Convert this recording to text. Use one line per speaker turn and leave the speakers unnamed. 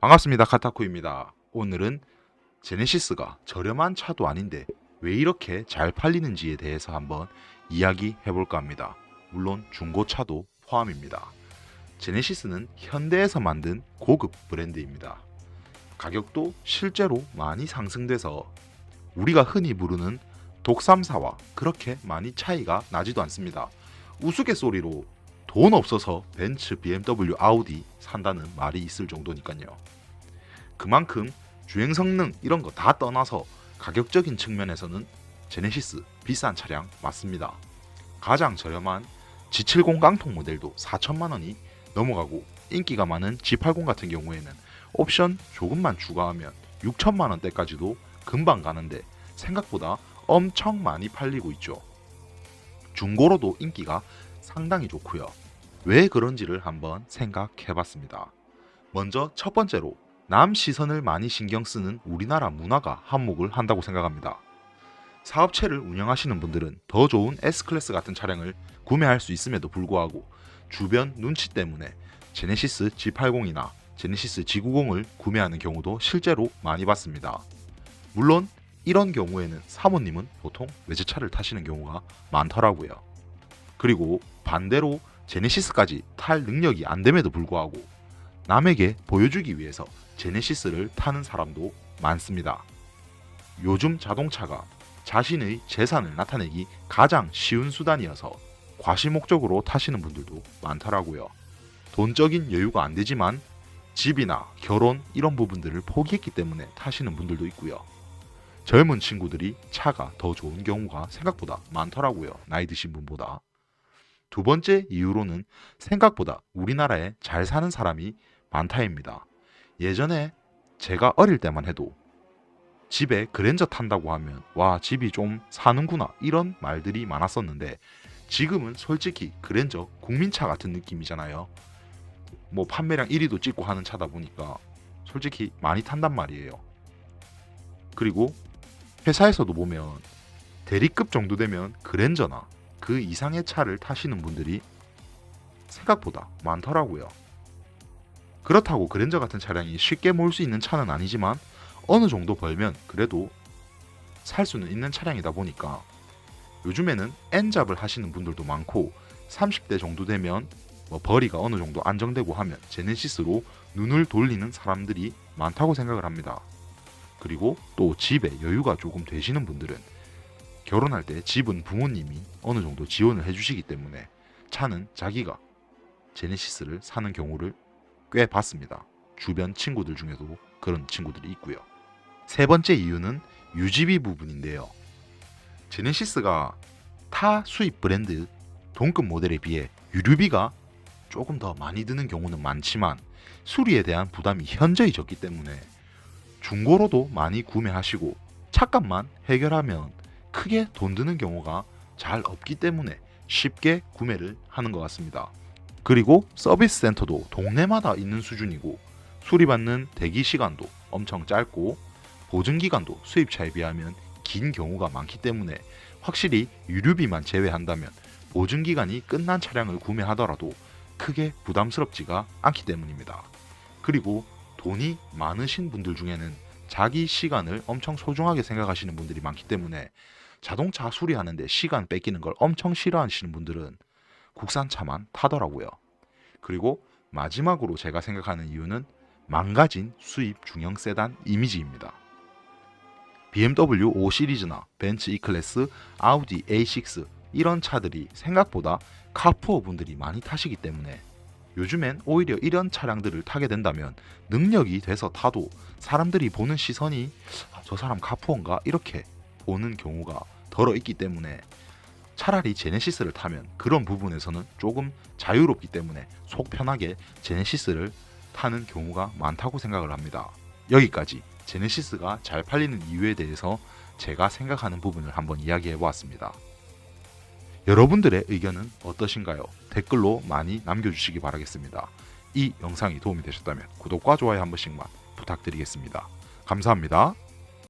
반갑습니다. 카타쿠입니다. 오늘은 제네시스가 저렴한 차도 아닌데 왜 이렇게 잘 팔리는지에 대해서 한번 이야기해 볼까 합니다. 물론 중고차도 포함입니다. 제네시스는 현대에서 만든 고급 브랜드입니다. 가격도 실제로 많이 상승돼서 우리가 흔히 부르는 독삼사와 그렇게 많이 차이가 나지도 않습니다. 우스갯소리로 돈 없어서 벤츠, BMW, 아우디 산다는 말이 있을 정도니까요. 그만큼 주행 성능 이런 거 다 떠나서 가격적인 측면에서는 제네시스 비싼 차량 맞습니다. 가장 저렴한 G70 깡통 모델도 4천만 원이 넘어가고 인기가 많은 G80 같은 경우에는 옵션 조금만 추가하면 6천만 원대까지도 금방 가는데 생각보다 엄청 많이 팔리고 있죠. 중고로도 인기가 상당히 좋고요. 왜 그런지를 한번 생각해 봤습니다. 먼저 첫 번째로 남 시선을 많이 신경 쓰는 우리나라 문화가 한몫을 한다고 생각합니다. 사업체를 운영하시는 분들은 더 좋은 S클래스 같은 차량을 구매할 수 있음에도 불구하고 주변 눈치 때문에 제네시스 G80이나 제네시스 G90을 구매하는 경우도 실제로 많이 봤습니다. 물론 이런 경우에는 사모님은 보통 외제차를 타시는 경우가 많더라고요. 그리고 반대로 제네시스까지 탈 능력이 안 됨에도 불구하고 남에게 보여주기 위해서 제네시스를 타는 사람도 많습니다. 요즘 자동차가 자신의 재산을 나타내기 가장 쉬운 수단이어서 과시 목적으로 타시는 분들도 많더라고요. 돈적인 여유가 안 되지만 집이나 결혼 이런 부분들을 포기했기 때문에 타시는 분들도 있고요. 젊은 친구들이 차가 더 좋은 경우가 생각보다 많더라고요. 나이 드신 분보다. 두 번째 이유로는 생각보다 우리나라에 잘 사는 사람이 많다입니다. 예전에 제가 어릴 때만 해도 집에 그랜저 탄다고 하면 와 집이 좀 사는구나 이런 말들이 많았었는데 지금은 솔직히 그랜저 국민차 같은 느낌이잖아요. 뭐 판매량 1위도 찍고 하는 차다 보니까 솔직히 많이 탄단 말이에요. 그리고 회사에서도 보면 대리급 정도 되면 그랜저나 그 이상의 차를 타시는 분들이 생각보다 많더라고요. 그렇다고 그랜저 같은 차량이 쉽게 몰 수 있는 차는 아니지만 어느 정도 벌면 그래도 살 수는 있는 차량이다 보니까 요즘에는 N잡을 하시는 분들도 많고 30대 정도 되면 뭐 벌이가 어느 정도 안정되고 하면 제네시스로 눈을 돌리는 사람들이 많다고 생각을 합니다. 그리고 또 집에 여유가 조금 되시는 분들은 결혼할 때 집은 부모님이 어느 정도 지원을 해주시기 때문에 차는 자기가 제네시스를 사는 경우를 꽤 봤습니다. 주변 친구들 중에도 그런 친구들이 있고요. 세 번째 이유는 유지비 부분인데요. 제네시스가 타 수입 브랜드 동급 모델에 비해 유류비가 조금 더 많이 드는 경우는 많지만 수리에 대한 부담이 현저히 적기 때문에 중고로도 많이 구매하시고 차값만 해결하면 크게 돈 드는 경우가 잘 없기 때문에 쉽게 구매를 하는 것 같습니다. 그리고 서비스 센터도 동네마다 있는 수준이고 수리받는 대기 시간도 엄청 짧고 보증 기간도 수입차에 비하면 긴 경우가 많기 때문에 확실히 유류비만 제외한다면 보증 기간이 끝난 차량을 구매하더라도 크게 부담스럽지가 않기 때문입니다. 그리고 돈이 많으신 분들 중에는 자기 시간을 엄청 소중하게 생각하시는 분들이 많기 때문에 자동차 수리하는데 시간 뺏기는 걸 엄청 싫어하시는 분들은 국산차만 타더라고요. 그리고 마지막으로 제가 생각하는 이유는 망가진 수입 중형 세단 이미지입니다. BMW 5 시리즈나 벤츠 E 클래스, 아우디 A6 이런 차들이 생각보다 카푸어 분들이 많이 타시기 때문에 요즘엔 오히려 이런 차량들을 타게 된다면 능력이 돼서 타도 사람들이 보는 시선이 아, 저 사람 카푸어인가 이렇게 보는 경우가 덜어 있기 때문에 차라리 제네시스를 타면 그런 부분에서는 조금 자유롭기 때문에 속 편하게 제네시스를 타는 경우가 많다고 생각을 합니다. 여기까지 제네시스가 잘 팔리는 이유에 대해서 제가 생각하는 부분을 한번 이야기해 보았습니다. 여러분들의 의견은 어떠신가요? 댓글로 많이 남겨주시기 바라겠습니다. 이 영상이 도움이 되셨다면 구독과 좋아요 한 번씩만 부탁드리겠습니다. 감사합니다.